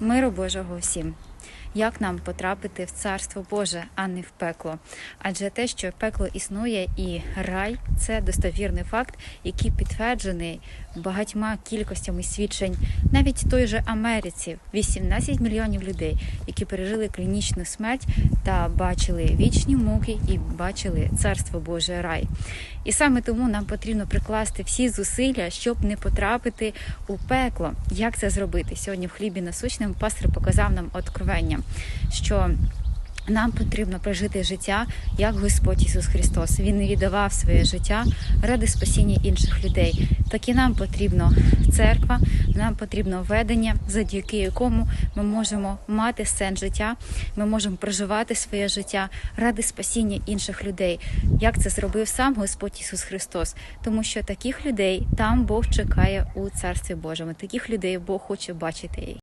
Миру Божого всім. Як нам потрапити в царство Боже, а не в пекло? Адже те, що пекло існує і рай це достовірний факт, який підтверджений багатьма кількостями свідчень, навіть той же Америці 18 мільйонів людей, які пережили клінічну смерть та бачили вічні муки і бачили царство Боже рай. І саме тому нам потрібно прикласти всі зусилля, щоб не потрапити у пекло. Як це зробити? Сьогодні в хлібі насущному пастор показав нам откровення, що нам потрібно прожити життя як Господь Ісус Христос. Він не віддавав своє життя ради спасіння інших людей. Так і нам потрібно церква, нам потрібно ведення, завдяки якому ми можемо мати сенс життя, ми можемо проживати своє життя ради спасіння інших людей. Як це зробив сам Господь Ісус Христос? Тому що таких людей там Бог чекає у Царстві Божому. Таких людей Бог хоче бачити.